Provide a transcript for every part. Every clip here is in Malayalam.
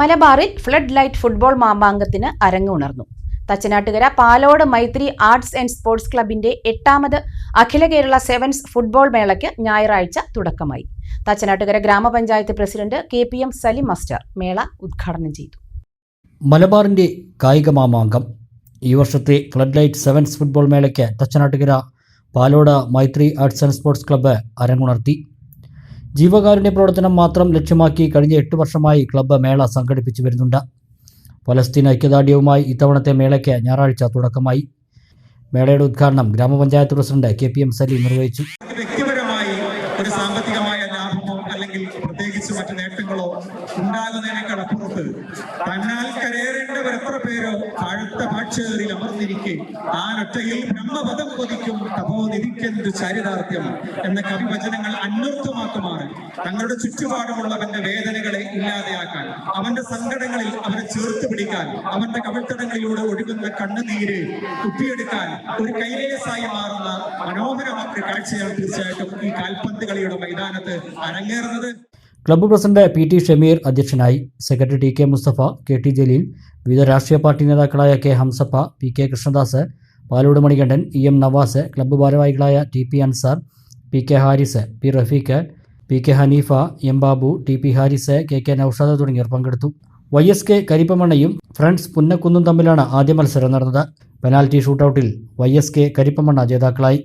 മലബാറിൽ ഫ്ലഡ് ലൈറ്റ് ഫുട്ബോൾ മാമാങ്കത്തിന് അരങ്ങുണർന്നു Thachanattukara Palode Maithri arts and sports ക്ലബിന്റെ എട്ടാമത് അഖില കേരള സെവൻസ് ഫുട്ബോൾ മേളയ്ക്ക് ഞായറാഴ്ച തുടക്കമായി. തച്ചനാട്ടുകര ഗ്രാമപഞ്ചായത്ത് president K P M Salim master മേള ഉദ്ഘാടനം ചെയ്തു. മലബാറിന്റെ കായിക മാമാങ്കം. ഈ വർഷത്തെ ഫ്ലഡ് ലൈറ്റ് സെവൻസ് ഫുട്ബോൾ മേളയ്ക്ക് Thachanattukara Palode Maithri arts and sports club അരങ്ങുണർത്തി. ജീവകാരുണ്യ പ്രവർത്തനം മാത്രം ലക്ഷ്യമാക്കി കഴിഞ്ഞ എട്ട് വർഷമായി ക്ലബ്ബ് മേള സംഘടിപ്പിച്ചു വരുന്നുണ്ട്. പലസ്തീൻ ഐക്യദാർഢ്യവുമായി ഇത്തവണത്തെ മേളയ്ക്ക് ഞായറാഴ്ച തുടക്കമായി. മേളയുടെ ഉദ്ഘാടനം ഗ്രാമപഞ്ചായത്ത് president K P M Saleem നിർവഹിച്ചു. വ്യക്തിപരമായി ഒരു സാമ്പത്തികമായ ലാഭമോ അല്ലെങ്കിൽ പ്രത്യേകിച്ച് മറ്റു നേട്ടങ്ങളോ ഉണ്ടാകുന്നതിനേക്കാൾ അപ്പുറത്ത് തന്നാൽ കരയേറേണ്ടവർ എത്ര പേരോ താഴത്തെ ഭാക്ഷേറിൽ അമർന്നിരിക്കെ ആനൊറ്റയിൽ ബ്രഹ്മപദം കൊതിക്കും തപോനിധിക്കെന്ത് ചാരിതാർത്ഥ്യം? എന്ന കവിവചനങ്ങൾ അന്വർത്ഥമാക്കുമാറ് തങ്ങളുടെ ചുറ്റുപാടുമുള്ളവന്റെ വേദനകളെ ഇല്ലാതെയാക്കാൻ അവന്റെ സങ്കടങ്ങളിൽ അവരെ ചേർത്ത് പിടിക്കാൻ അവന്റെ കവിൾത്തടങ്ങളിലൂടെ ഒഴുകുന്ന കണ്ണുനീര് കുത്തിയെടുക്കാൻ ഒരു കൈലേസായി മാറുന്ന മനോഹരമായ കാഴ്ചയാണ് തീർച്ചയായിട്ടും ഈ കാൽപന്ത് കളിയുടെ മൈതാനത്ത് അരങ്ങേറുന്നത്. Club president P T Shameer അധ്യക്ഷനായി secretary T K Musthafa K T Jaleel വിവിധ രാഷ്ട്രീയ പാർട്ടി നേതാക്കളായ K Hamzappa P K Krishnadas Palode Manikandan E M Navas club ഭാരവാഹികളായ T P Ansar P K Haris P Rafeeq P K Haneefa M Babu T P Haris K K Noushad തുടങ്ങിയവർ പങ്കെടുത്തു. വൈ എസ് കെ കരിപ്പമണ്ണയും ഫ്രണ്ട്സ് പുന്നക്കുന്നും തമ്മിലാണ് ആദ്യ മത്സരം നടന്നത്. പെനാൽറ്റി ഷൂട്ടൌട്ടിൽ വൈ എസ് കെ കരിപ്പമണ്ണ ജേതാക്കളായി.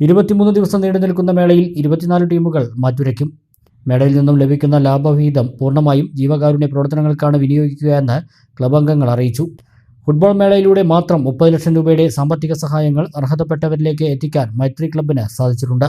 ഇരുപത്തിമൂന്ന് ദിവസം നീണ്ടു നിൽക്കുന്ന മേളയിൽ ഇരുപത്തിനാല് ടീമുകൾ മാറ്റുരയ്ക്കും. മേളയിൽ നിന്നും ലഭിക്കുന്ന ലാഭവിഹിതം പൂർണമായും ജീവകാരുണ്യ പ്രവർത്തനങ്ങൾക്കാണ് വിനിയോഗിക്കുകയെന്ന് ക്ലബ് അംഗങ്ങൾ അറിയിച്ചു. ഫുട്ബോൾ മേളയിലൂടെ മാത്രം മുപ്പത് ലക്ഷം രൂപയുടെ സാമ്പത്തിക സഹായങ്ങൾ അർഹതപ്പെട്ടവരിലേക്ക് എത്തിക്കാൻ മൈത്രി ക്ലബിന് സാധിച്ചിട്ടുണ്ട്.